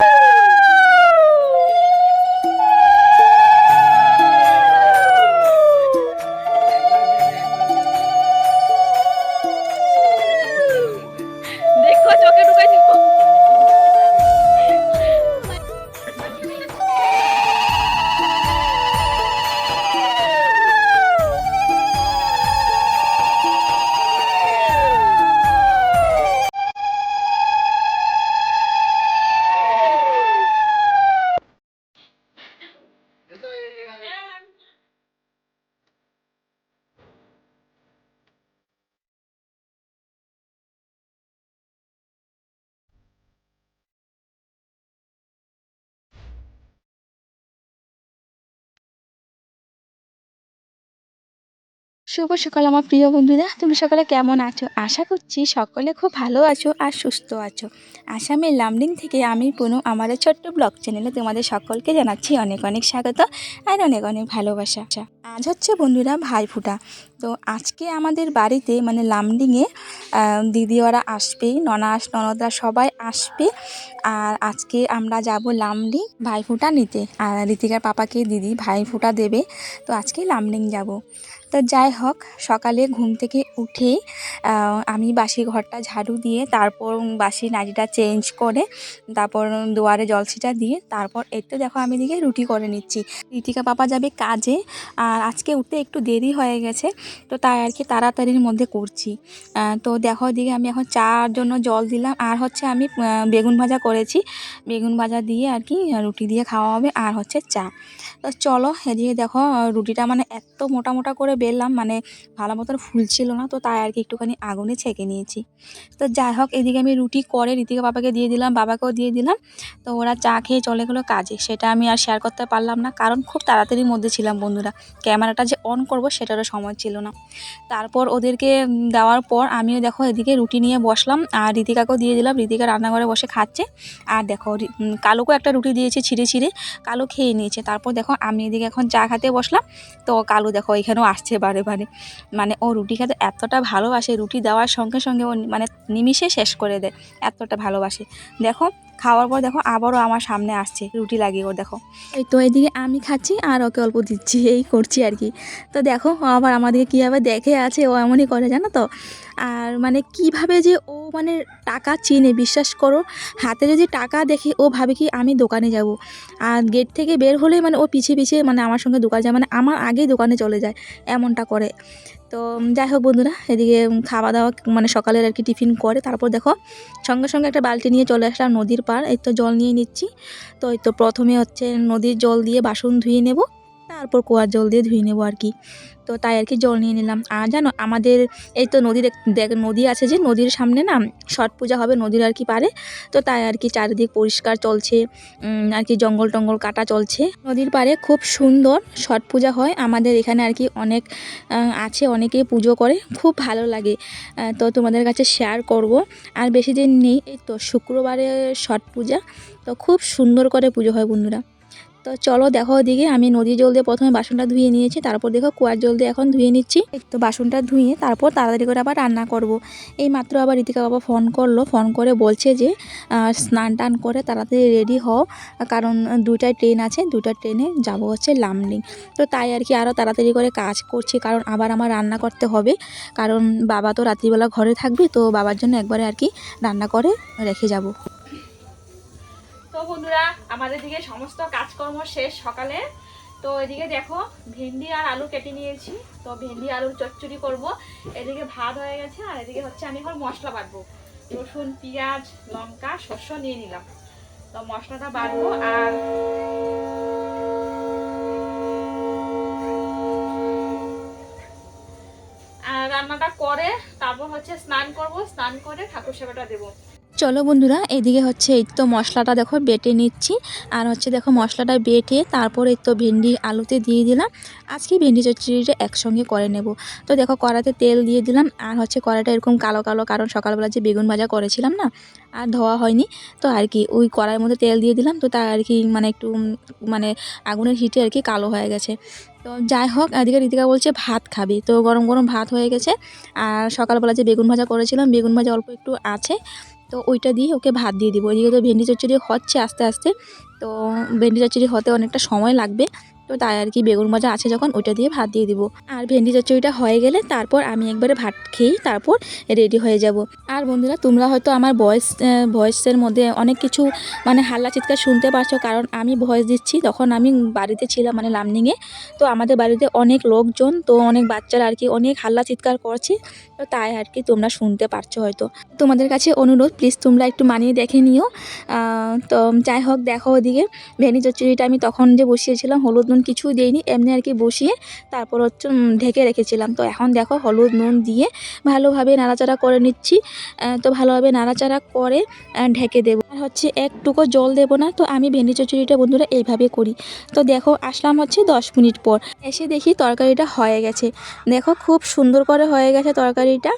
দেখো শুভ সকাল আমার প্রিয় বন্ধুরা। তুমি সকলে কেমন আছো? আশা করছি সকলে খুব ভালো আছো আর সুস্থ আছো। আসামের লামডিং থেকে আমি পুনু। এই ছোট্ট ব্লগ চ্যানেলে তোমাদের সকলকে জানাচ্ছি অনেক অনেক স্বাগত আর অনেক অনেক ভালোবাসা। আজ হচ্ছে বন্ধুরা ভাইফোঁটা। তো আজকে আমাদের বাড়িতে মানে লামডিংয়ে দিদি ওরা আসবে ননাস ননদরা সবাই আসবে। আর আজকে আমরা যাব লামডিং ভাইফোঁটা নিতে। আর ঋতিকার পাপাকে দিদি ভাইফোঁটা দেবে। তো আজকে লামডিং যাব। তো যাই হোক, সকালে ঘুম থেকে উঠে আমি বাসি ঘরটা ঝাড়ু দিয়ে, তারপর বাসি নাড়িটা চেঞ্জ করে, তারপর দুয়ারে জলসিটা দিয়ে, তারপর তো দেখো আমি দিকে রুটি করে নিচ্ছি। ঋতিকা পাপা যাবে কাজে, আর আজকে উঠতে একটু দেরি হয়ে গেছে, তো তাই আর কি তাড়াতাড়ির মধ্যে করছি। তো দেখো দিকে আমি এখন চার জন্য জল দিলাম, আর হচ্ছে আমি বেগুন ভাজা করেছি। বেগুন ভাজা দিয়ে আর কি রুটি দিয়ে খাওয়া হবে, আর হচ্ছে চা। তো চলো এদিকে দেখো রুটিটা মানে এত মোটা মোটা করে বেললাম মানে ভালো মতন ফুলছিল না, তো তাই আর কি একটুখানি আগুনে ছেঁকে নিয়েছি। তো যাই হোক, এদিকে আমি রুটি করে ঋতিকা বাবাকে দিয়ে দিলাম, বাবাকেও দিয়ে দিলাম। তো ওরা চা খেয়ে চলে গেলো কাজে, সেটা আমি আর শেয়ার করতে পারলাম না, কারণ খুব তাড়াতাড়ির মধ্যে ছিলাম বন্ধুরা। ক্যামেরাটা যে অন করব সেটারও সময় ছিল না। তারপর ওদেরকে দেওয়ার পর আমিও দেখো এদিকে রুটি নিয়ে বসলাম, আর ঋতিকাকেও দিয়ে দিলাম, ঋতিকা রান্নাঘরে বসে খাচ্ছে। আর দেখো কালোকেও একটা রুটি দিয়েছে ছিঁড়ে ছিঁড়ে, কালো খেয়ে নিয়েছে। তারপর দেখো আমি এদিকে এখন চা খেতে বসলাম, তো কালু দেখো এখানেও আসছে। বারে বারে। মানে ও রুটি খেতে এতটা ভালোবাসে, রুটি দেওয়ার সঙ্গে সঙ্গে ও মানে নিমিষে শেষ করে দেয়, এতটা ভালোবাসে। দেখো খাওয়ার পর দেখো আবারও আমার সামনে আসছে, রুটি লাগিয়ে ও দেখো। এই তো এদিকে আমি খাচ্ছি আর ওকে অল্প দিচ্ছি, এই করছি আর কি। তো দেখো আবার আমাদেরকে কীভাবে দেখে আছে, ও এমনই করে, জানো তো? আর মানে কীভাবে যে ও মানে টাকা চিনে, বিশ্বাস করো, হাতে যদি টাকা দেখে, ও ভাবে কি আমি দোকানে যাব। আর গেট থেকে বের হলে মানে ও পিছিয়ে পিছিয়ে মানে আমার সঙ্গে দোকানে যায় মানে আমার আগেই দোকানে চলে যায়, এমনটা করে। তো যাই হোক বন্ধুরা, এদিকে খাওয়া দাওয়া মানে সকালের আর কি টিফিন করে, তারপর দেখো সঙ্গে সঙ্গে একটা বালতি নিয়ে চলে আসলাম নদীর পাড়, এই তো জল নিয়ে নিচ্ছি। তো এই তো প্রথমে হচ্ছে নদীর জল দিয়ে বাসন ধুয়ে নেব। তারপর কুয়ার জল দিয়ে ধুয়ে নেব আর কি। তো তাই আর কি জল নিয়ে নিলাম। আর জানো, আমাদের এই তো নদীর নদী আছে যে, নদীর সামনে না, ছট পূজা হবে নদীর আর কি পারে। তো তাই আর কি চারিদিক পরিষ্কার চলছে আর কি জঙ্গল টঙ্গল কাটা চলছে। নদীর পাড়ে খুব সুন্দর ছট পূজা হয়। আমাদের এখানে আর কি অনেক আছে, অনেকেই পুজো করে। খুব ভালো লাগে। তো তোমাদের কাছে শেয়ার করব। আর বেশি দিন নেই, এই তো শুক্রবারে ছট পূজা। তো খুব সুন্দর করে পুজো হয় বন্ধুরা। তো চলো দেখো ওদিকে, আমি নদীর জল দিয়ে প্রথমে বাসনটা ধুয়ে নিয়েছি, তারপর দেখো কুয়ার জল দিয়ে এখন ধুয়ে নিচ্ছি। তো বাসনটা ধুয়ে তারপর তাড়াতাড়ি করে আবার রান্না করব। এই মাত্র আবার ঋতিকা বাবা ফোন করল, ফোন করে বলছে যে স্নান টান করে তাড়াতাড়ি রেডি হও, কারণ দুইটায় ট্রেন আছে দুটা ট্রেনে যাব হচ্ছে লামডিং তো তাই আর কি আরও তাড়াতাড়ি করে কাজ করছি, কারণ আবার আমার রান্না করতে হবে, কারণ বাবা তো রাত্রিবেলা ঘরে থাকবে, তো বাবার জন্য একবারে আর কি রান্না করে রেখে যাব। তো বন্ধুরা, আমাদের দিকে সমস্ত কাজকর্ম শেষ সকালে। তো এদিকে দেখো, ভেন্ডি আর আলু কেটে নিয়েছি। তো ভেন্ডি, আলুর চচ্চড়ি করব। এদিকে ভাত হয়ে গেছে, আর এদিকে হচ্ছে আমি এখন মশলা বাটবো। রসুন, পেঁয়াজ, লঙ্কা, শস্য নিয়ে নিলাম। তো মশলাটা বাটবো আর রান্নাটা করে তারপর হচ্ছে স্নান করব। স্নান করে ঠাকুর সেবাটা দেবো। চলো বন্ধুরা, এদিকে হচ্ছে এই তো মশলাটা দেখো বেটে নিচ্ছি। আর হচ্ছে দেখো মশলাটা বেটে তারপর তো ভেন্ডি আলুতে দিয়ে দিলাম। আজকে ভেন্ডি চচ্চড়িটা একসঙ্গে করে নেব। তো দেখো কড়াতে তেল দিয়ে দিলাম। আর হচ্ছে কড়াইটা এরকম কালো কালো, কারণ সকালবেলা যে বেগুন ভাজা করেছিলাম না, আর ধোয়া হয়নি। তো আর কি, ওই কড়াইয়ের মধ্যে তেল দিয়ে দিলাম। তো তা আর কি মানে একটু মানে আগুনের হিটে আর কি কালো হয়ে গেছে। তো যাই হোক, এদিকে ঋতিকা বলছে ভাত খাবে। তো গরম গরম ভাত হয়ে গেছে। আর সকালবেলা যে বেগুন ভাজা করেছিলাম, বেগুন ভাজা অল্প একটু আছে। তো ওইটা দিয়ে ওকে ভাত দিয়ে দিব। ওইদিকে তো ভেন্ডি চচ্চড়ি হচ্ছে আস্তে আস্তে। তো ভেন্ডি চচ্চড়ি হতে অনেকটা সময় লাগবে। তো তাই আর কি বেগুন ভাজা আছে যখন ওইটা দিয়ে ভাত দিয়ে দিব। আর ভেন্ডি চচ্চড়িটা হয়ে গেলে তারপর আমি একবারে ভাত খেয়েই তারপর রেডি হয়ে যাব। আর বন্ধুরা, তোমরা হয়তো আমার ভয়েস ভয়েসের মধ্যে অনেক কিছু মানে হাল্লা চিৎকার শুনতে পারছ, কারণ আমি ভয়েস দিচ্ছি। তখন আমি বাড়িতে ছিলাম মানে লামনিংয়ে। তো আমাদের বাড়িতে অনেক লোকজন, তো অনেক বাচ্চারা আর কি অনেক হাল্লা চিৎকার করছে। তো তাই আর কি তোমরা শুনতে পারছ হয়তো। তোমাদের কাছে অনুরোধ প্লিজ তোমরা একটু মানিয়ে দেখে নিও। তো যাই হোক, দেখো ওদিকে ভেনি চচ্চড়িটা আমি তখন যে বসিয়েছিলাম হলুদ নুন কিছুই দিইনি, এমনি আর কি বসিয়ে তারপর হচ্ছে ঢেকে রেখেছিলাম। তো এখন দেখো হলুদ নুন দিয়ে ভালোভাবে নাড়াচাড়া করে নিচ্ছি। তো ভালোভাবে নাড়াচাড়া করে ঢেকে দেবো। আর হচ্ছে একটুকু জল দেবো না, তো আমি ভেন্ডি চচ্চড়িটা বন্ধুরা এইভাবে করি। তো দেখো আসলাম হচ্ছে দশ মিনিট পর। এসে দেখি তরকারিটা হয়ে গেছে। দেখো খুব সুন্দর করে হয়ে গেছে তরকারিটা।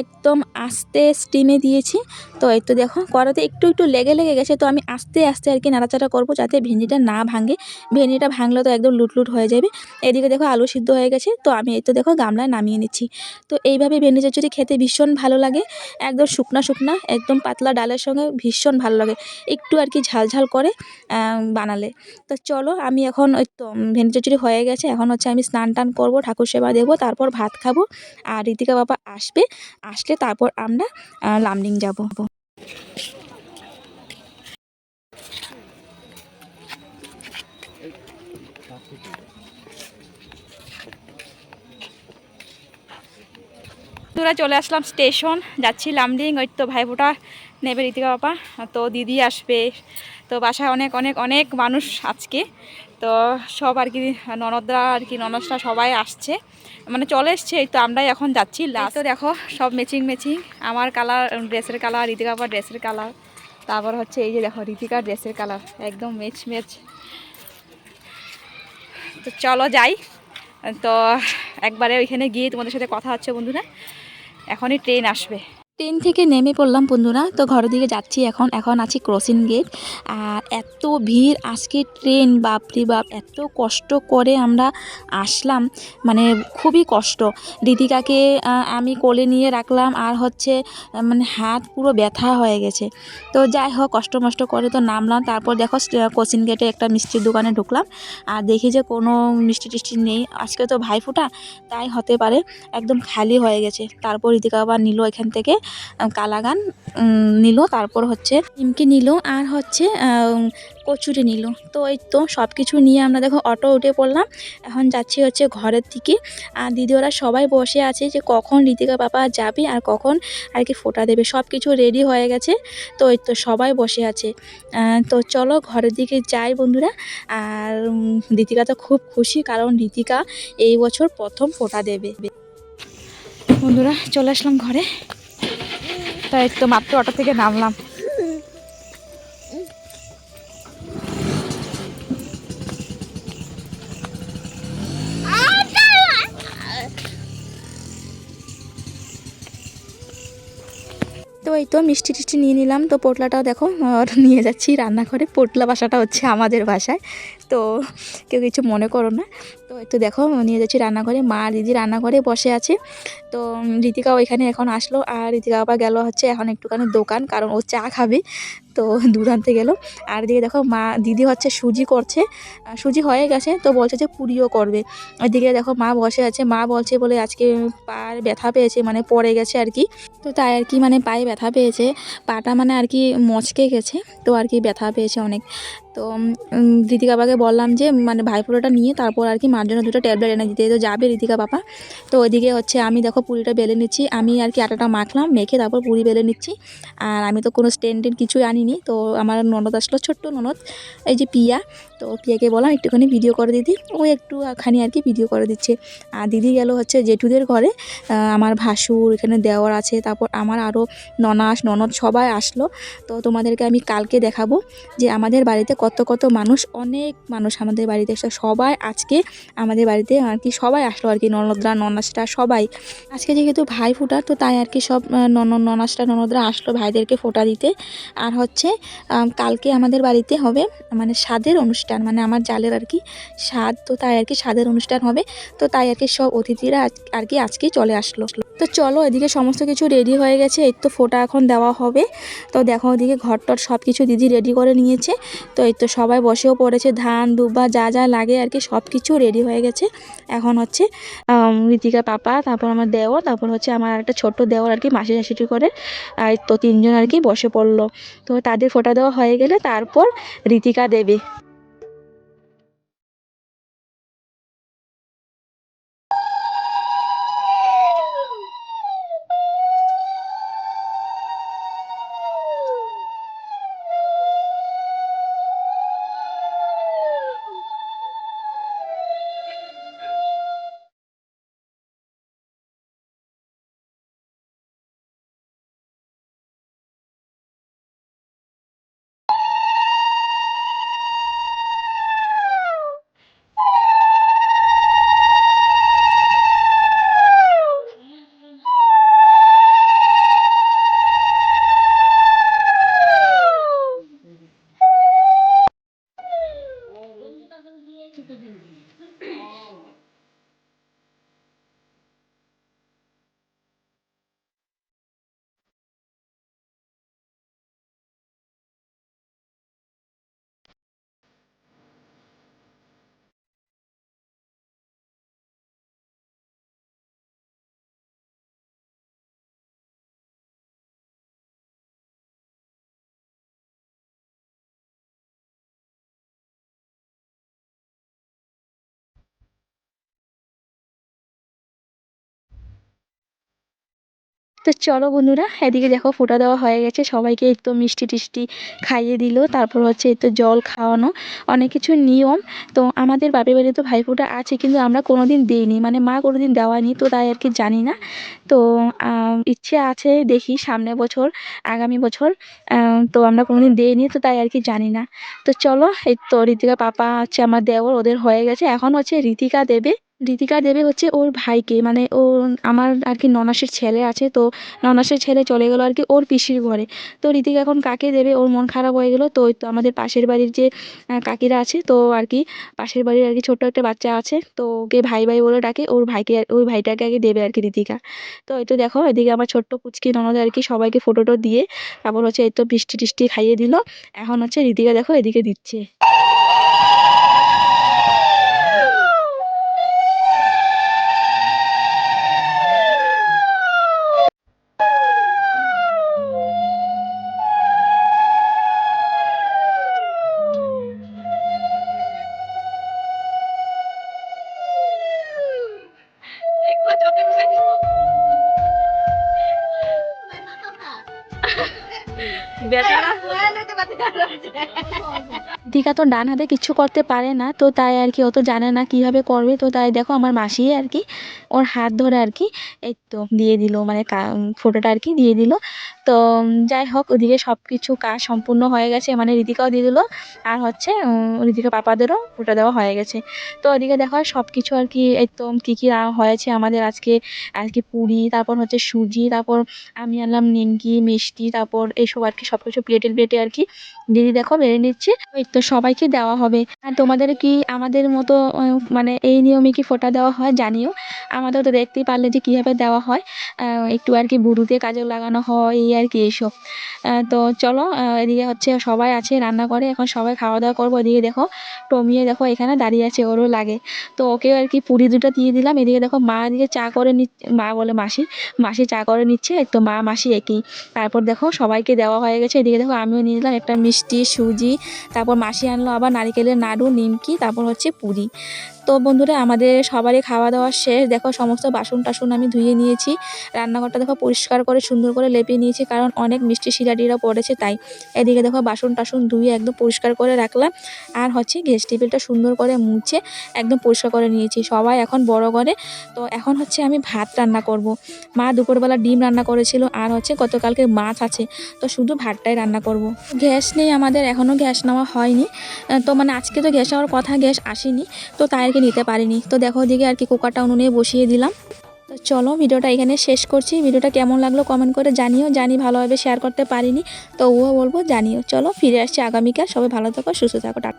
একদম আস্তে স্টিমে দিয়েছি। তো এই তো দেখো কড়াতে একটু একটু লেগে লেগে গেছে। তো আমি আস্তে আস্তে আর কি নাড়াচাড়া করব যাতে ভেন্ডিটা না ভাঙে। ভেন্ডিটা ভাঙলে তো একদম লুটলুট হয়ে যাবে। এদিকে দেখো আলু সিদ্ধ হয়ে গেছে, তো আমি এই তো দেখো গামলায় নামিয়ে নিচ্ছি। তো এইভাবে ভেন্ডি চচ্চড়ি খেতে ভীষণ ভালো লাগে, একদম শুকনা শুকনা, একদম পাতলা ডালের সঙ্গে ভীষণ ভালো লাগে। একটু আর কি ঝাল ঝাল করে বানালে। তো চলো আমি এখন ওই তো ভেন্ডি চচ্চড়ি হয়ে গেছে, এখন হচ্ছে আমি স্নান টান করব, ঠাকুর সেবা দেবো, তারপর ভাত খাব, আর ঋতিকা বাবা আসবে, আসলে তারপর আমরা লামডিং যাব। তোরা চলে আসলাম স্টেশন, যাচ্ছি লামডিং, ওই তো ভাইফোঁটা নেবে ঋতিকা বাবা, তো দিদি আসবে। তো বাসায় অনেক অনেক অনেক মানুষ আজকে, তো সব আর কি ননদরা আর কি ননদরা সবাই আসছে। মানে চলে এসছে, এই তো আমরাই এখন যাচ্ছি। লাস্ট তো দেখো, সব ম্যাচিং ম্যাচিং আমার কালার ড্রেসের কালার ঋতিকা বাবার ড্রেসের কালার তারপর হচ্ছে এই যে দেখো ঋতিকার ড্রেসের কালার একদম ম্যাচ ম্যাচ তো চলো যাই। তো একবারে ওইখানে গিয়ে তোমাদের সাথে কথা হচ্ছে বন্ধুরা। এখনই ট্রেন আসবে। ট্রেন থেকে নেমে পড়লাম বন্ধুরা। তো ঘরের দিকে যাচ্ছি এখন। এখন আছি ক্রসিং গেট। আর এত ভিড় আজকে ট্রেন, বাপরি বাপ, এত কষ্ট করে আমরা আসলাম। মানে খুবই কষ্ট। দিদিকাকে আমি কোলে নিয়ে রাখলাম। আর হচ্ছে মানে হাত পুরো ব্যথা হয়ে গেছে। তো যাই হোক, কষ্ট মষ্ট করে তো নামলাম। তারপর দেখো কোচিং গেটে একটা মিষ্টির দোকানে ঢুকলাম। আর দেখি যে কোনো মিষ্টি টিষ্টি নেই। আজকে তো ভাইফোঁটা, তাই হতে পারে, একদম খালি হয়ে গেছে। তারপর ঋতিকা আবার নিল এখান থেকে। কালাগান নিল, তারপর হচ্ছে নিমকি নিল, আর হচ্ছে কচুরি নিল। তো এই তো সব কিছু নিয়ে আমরা দেখো অটো উঠে পড়লাম। এখন যাচ্ছি হচ্ছে ঘরের দিকে। আর দিদি ওরা সবাই বসে আছে যে কখন ঋতিকা বাবা যাবে আর কখন আর কি ফোটা দেবে। সব কিছু রেডি হয়ে গেছে। তো এই তো সবাই বসে আছে। তো চলো ঘরের দিকে যাই বন্ধুরা। আর ঋতিকা তো খুব খুশি কারণ ঋতিকা এই বছর প্রথম ফোটা দেবে। বন্ধুরা চলে আসলাম ঘরে। তাই তো মাত্র অটো থেকে নামলাম। এই তো মিষ্টি টিষ্টি নিয়ে নিলাম। তো পোটলাটাও দেখো নিয়ে যাচ্ছি রান্নাঘরে। পোটলা বাসাটা হচ্ছে আমাদের বাসায়। তো কেউ কিছু মনে করো না। তো একটু দেখো, নিয়ে যাচ্ছি রান্নাঘরে। মা দিদি রান্নাঘরে বসে আছে। তো ঋতিকাও এখানে এখন আসলো। আর ঋতিকা আবার গেল হচ্ছে এখন একটুখানি দোকান, কারণ ও চা খাবে। তো দুধ গেল। আর এদিকে দেখো মা, দিদি হচ্ছে সুজি করছে। সুজি হয়ে গেছে তো বলছে যে পুরিও করবে। ওইদিকে দেখো মা বসে আছে। মা বলছে বলে আজকে পায়ের ব্যথা পেয়েছে মানে পড়ে গেছে আর কি। তো তাই আর কি মানে পায়ে ব্যথা পেয়েছে। পাটা মানে আর কি মচকে গেছে। তো আর কি ব্যথা পেয়েছে অনেক। তো ঋতিকা বাবাকে বললাম যে মানে ভাইফোঁটাটা নিয়ে তারপর আর কি মার জন্য দুটো ট্যাবলেট এনে দিতে। তো যাবে ঋতিকা বাবা। তো ওইদিকে হচ্ছে আমি দেখো পুরিটা বেলে নিচ্ছি। আমি আর কি আটাটা মাখলাম, মেখে তারপর পুরি বেলে নিচ্ছি। আর আমি তো কোনো স্ট্যান্ড টেন্ড কিছুই আনিনি। তো আমার ননদ আসলো, ছোট্ট ননদ, এই যে পিয়া। তো পিয়াকে বললাম, একটুখানি ভিডিও করে দিদি। ও একটু খানি আর কি ভিডিও করে দিচ্ছে। আর দিদি গেল হচ্ছে জেঠুদের ঘরে। আমার ভাসুর এখানে দেওয়ার আছে। তারপর আমার আরও ননাস, ননদ সবাই আসলো। তো তোমাদেরকে আমি কালকে দেখাবো যে আমাদের বাড়িতে কত কত মানুষ, অনেক মানুষ আমাদের বাড়িতে এসে সবাই আজকে আমাদের বাড়িতে আর কি সবাই আসলো আর কি, ননদরা, ননাসরা সবাই। আজকে যেহেতু ভাই ফোটা, তো তাই আর কি সব নন, ননাসরা, ননদরা আসলো ভাইদেরকে ফোটা দিতে। আর হচ্ছে কালকে আমাদের বাড়িতে হবে মানে স্বাদের অনুষ্ঠান মানে আমার জালের আর কি স্বাদ, তো তাই আর কি স্বাদের অনুষ্ঠান হবে। তো তাই আর কি সব অতিথিরা আর কি আজকেই চলে আসলো। তো চলো এদিকে সমস্ত কিছু রেডি হয়ে গেছে, এই তো ফোটা এখন দেওয়া হবে। তো দেখো ওদিকে ঘর টর সব কিছু দিদি রেডি করে নিয়েছে। তো এই তো সবাই বসেও পড়েছে, ধান, দুব্বা, যা যা লাগে আর কি সব কিছু রেডি হয়ে গেছে। এখন হচ্ছে ঋতিকা পাপা, তারপর আমার দেওর, তারপর হচ্ছে আমার একটা ছোট্ট দেওর আর কি মাসি শাশুড়ি করে, আর তো তিনজন আর কি বসে পড়ল। তো তাদের ফোটা দেওয়া হয়ে গেলে তারপর ঋতিকা দেবে। তো চলো বন্ধুরা, এদিকে দেখো ফোঁটা দেওয়া হয়ে গেছে। সবাইকে তো মিষ্টি টিষ্টি খাইয়ে দিল। তারপর হচ্ছে তো জল খাওয়ানো। অনেক কিছু নিয়ম। তো আমাদের বাপের বাড়ি তো ভাইফোঁটা আছে, কিন্তু আমরা কোনোদিন দিইনি। মানে মা কোনোদিন দেওয়ানি তো তাই আর কি জানি না। তো ইচ্ছে আছে দেখি সামনে বছর, আগামী বছর তো আমরা কোনোদিন দিইনি, তো তাই আর কি জানি না। তো চলো, এই তো ঋতিকা পাপা হচ্ছে আমার দেওর, ওদের হয়ে গেছে। এখন হচ্ছে ঋতিকা দেবে। ঋতিকা দেবে হচ্ছে ওর ভাইকে। মানে ও আমার আর কি ননাসের ছেলে আছে, তো ননাসের ছেলে চলে গেলো আর কি ওর পিসির ঘরে। তো ঋতিকা এখন কাকে দেবে? ওর মন খারাপ হয়ে গেলো, তো ওই তো আমাদের পাশের বাড়ির যে কাকিরা আছে, তো আর কি পাশের বাড়ির আর কি ছোট্ট একটা বাচ্চা আছে, তো ওকে ভাই ভাই বলে ডাকে, ওর ভাইকে, ওই ভাইটাকে আগে দেবে আর কি ঋতিকা তো এই তো দেখো, এদিকে আমার ছোট্ট পুচকি ননদ আর কি সবাইকে ফটো টো দিয়ে, তারপর হচ্ছে এই তো মিষ্টি টিষ্টি খাইয়ে দিল। এখন হচ্ছে ঋতিকা দেখো এদিকে দিচ্ছে। দীঘা তো ডান হাতে কিছু করতে পারে না তো তাই আর কি অত জানে না কীভাবে করবে তো তাই দেখো আমার মাসি আর কি ওর হাত ধরে আর কি এই তো দিয়ে দিল মানে ফটোটা আর কি দিয়ে দিল। তো যাই হোক, ওদিকে সব কিছু কাজ সম্পূর্ণ হয়ে গেছে। মানে ঋতিকাও দিয়ে দিল, আর হচ্ছে ঋতিকা পাপাদেরও ফোটা দেওয়া হয়ে গেছে। তো ওদিকে দেখো সব কিছু আর কি তো কী কী হয়েছে আমাদের আজকে আজকে পুরি, তারপর হচ্ছে সুজি, তারপর আমি আনলাম নিমকি, মিষ্টি, তারপর এইসব আর কি সব কিছু প্লেটে প্লেটে আর কি। দিদি দেখো, বেড়ে নিচ্ছে ওই তো সবাইকে দেওয়া হবে। আর তোমাদের কি আমাদের মতো মানে এই নিয়মে কি ফোটা দেওয়া হয়? জানিও। আমাদের তো দেখতেই পারলে যে কীভাবে দেওয়া হয়। একটু আর কি বুড়ুতে কাজে লাগানো হয় আর কি এইসব তো চলো এদিকে হচ্ছে সবাই আছে, রান্না করে, এখন সবাই খাওয়া দাওয়া করব। এদিকে দেখো টমিয়ে দেখো এখানে দাঁড়িয়ে আছে, ওরও লাগে। তো ওকে আর কি পুরি দুটো দিয়ে দিলাম। এদিকে দেখো মা এদিকে চা করে মা বলে মাসি মাসি চা করে নিচ্ছে, তো মা, মাসি একই। তারপর দেখো সবাইকে দেওয়া হয়ে গেছে। এদিকে দেখো আমিও নিয়ে নিলাম একটা মিষ্টি, সুজি, তারপর মাসি আনলো আবার নারিকেলের নাড়ু, নিমকি, তারপর হচ্ছে পুরি। তো বন্ধুরা, আমাদের সবারই খাওয়া দাওয়া শেষ। দেখো, সমস্ত বাসন টাসন আমি ধুয়ে নিয়েছি। রান্নাঘরটা দেখো পরিষ্কার করে, সুন্দর করে লেপে নিয়েছি, কারণ অনেক মিষ্টি শিরাটিরা পড়েছে, তাই। এদিকে দেখো বাসন টাসন ধুয়ে একদম পরিষ্কার করে রাখলাম। আর হচ্ছে গ্যাস টেবিলটা সুন্দর করে মুছে একদম পরিষ্কার করে নিয়েছি। সবাই এখন বড় করে তো এখন হচ্ছে আমি ভাত রান্না করব। মা দুপুরবেলা ডিম রান্না করেছিল, আর হচ্ছে গতকালকে মাছ আছে, তো শুধু ভাতটাই রান্না করব। গ্যাস নেই আমাদের এখনও গ্যাস নেওয়া হয়নি। তো মানে আজকে তো গ্যাস হওয়ার কথা, গ্যাস আসেনি। তো তাই আর কি নিতে পারিনি। তো দেখো ওদিকে আর কি কুকারটা উনুনে বসিয়ে দিলাম। তো চলো ভিডিওটা এখানে শেষ করছি। ভিডিওটা কেমন লাগল কমেন্ট করে জানিও। জানি ভালোভাবে শেয়ার করতে পারিনি তো ও বলব জানিও। চলো ফিরে আসছি আগামীকাল। সবাই ভালো থাকো, সুস্থ থাকো, টাটা।